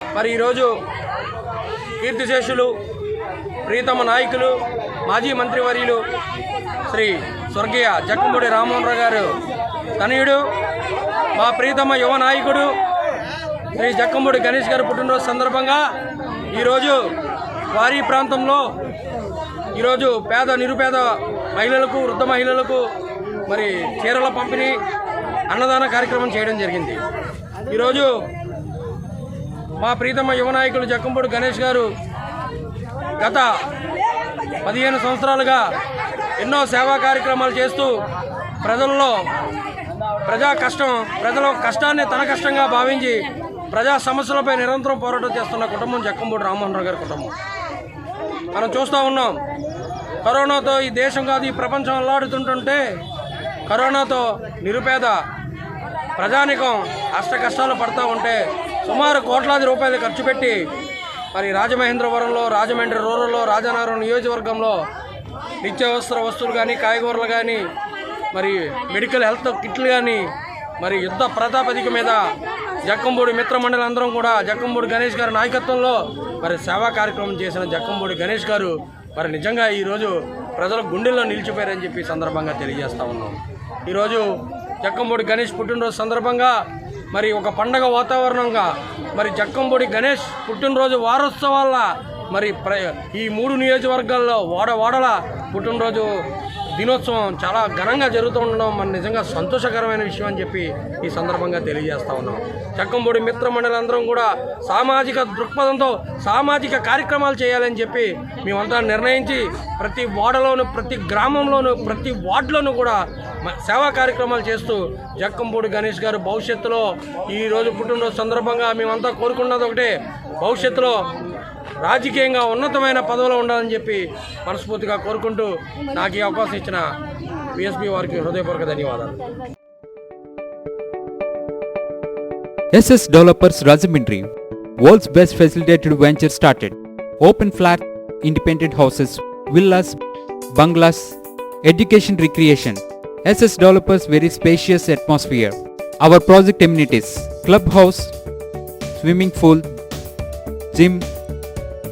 మరి ఈరోజు కీర్తిశేషులు ప్రీతమ నాయకులు మాజీ మంత్రివర్యులు శ్రీ స్వర్గీయ జక్కంపూడి రామ్మోహన్ రావు గారు తనయుడు మా ప్రీతమ యువ నాయకుడు శ్రీ జక్కంపూడి గణేష్ గారి పుట్టినరోజు సందర్భంగా ఈరోజు వారి ప్రాంతంలో ఈరోజు పేద నిరుపేద మహిళలకు వృద్ధ మహిళలకు మరి చీరల పంపిణీ అన్నదాన కార్యక్రమం చేయడం జరిగింది. ఈరోజు మా ప్రీతమ యువ నాయకులు జక్కంపూడి గణేష్ గారు గత పదిహేను సంవత్సరాలుగా ఎన్నో సేవా కార్యక్రమాలు చేస్తూ ప్రజల్లో ప్రజా కష్టం ప్రజల కష్టాన్ని తన కష్టంగా భావించి ప్రజా సమస్యలపై నిరంతరం పోరాటం చేస్తున్న కుటుంబం జక్కంబూడి రామ్మోహన్ రావు గారి కుటుంబం. మనం చూస్తూ ఉన్నాం కరోనాతో ఈ దేశం కాదు ఈ ప్రపంచం అల్లాడుతుంటుంటే కరోనాతో నిరుపేద ప్రజానికం అష్ట కష్టాలు పడుతూ ఉంటే సుమారు కోట్లాది రూపాయలు ఖర్చు పెట్టి మరి రాజమహేంద్రవరంలో రాజమండ్రి రూరల్లో రాజనగరం నియోజకవర్గంలో నిత్యావసర వస్తువులు కానీ కాయగూరలు కానీ మరి మెడికల్ హెల్త్ కిట్లు కానీ మరి యుద్ధ ప్రతాపదిక మీద జక్కంబూడి మిత్రమండలి అందరం కూడా జక్కంబూడి గణేష్ గారి నాయకత్వంలో మరి సేవా కార్యక్రమం చేసిన జక్కంబూడి గణేష్ గారు మరి నిజంగా ఈరోజు ప్రజల గుండెల్లో నిలిచిపోయారని చెప్పి సందర్భంగా తెలియజేస్తా ఉన్నాం. ఈరోజు జక్కంబూడి గణేష్ పుట్టినరోజు సందర్భంగా మరి ఒక పండగ వాతావరణంగా మరి జక్కంపూడి గణేష్ పుట్టినరోజు వారోత్సవాల మరి ఈ మూడు నియోజకవర్గాల్లో వాడ వాడల పుట్టినరోజు దినోత్సవం చాలా ఘనంగా జరుగుతూ ఉండడం మన నిజంగా సంతోషకరమైన విషయం అని చెప్పి ఈ సందర్భంగా తెలియజేస్తా ఉన్నాం. చక్కంబూడి మిత్ర మండలందరం కూడా సామాజిక దృక్పథంతో సామాజిక కార్యక్రమాలు చేయాలని చెప్పి మేమంతా నిర్ణయించి ప్రతి వాడలోను ప్రతి గ్రామంలోను ప్రతి వార్డులోనూ కూడా సేవా కార్యక్రమాలు చేస్తూ జక్కంపూడి గణేష్ గారు భవిష్యత్తులో ఈరోజు పుట్టినరోజు సందర్భంగా మేమంతా కోరుకున్నది ఒకటే. భవిష్యత్తులో రాజకీయంగా ఉన్నతమైన పదవులు ఉండాలని చెప్పి మనస్ఫూర్తిగా కోరుకుంటూ నాకు ఈ అవకాశం ఇచ్చిన బిఎస్పీ వారికి హృదయపూర్వక ధన్యవాదాలు. SS developers Rajahmundry world's best facilitated venture started open flat independent houses villas bungalows education recreation SS developers very spacious atmosphere our project amenities club house swimming pool gym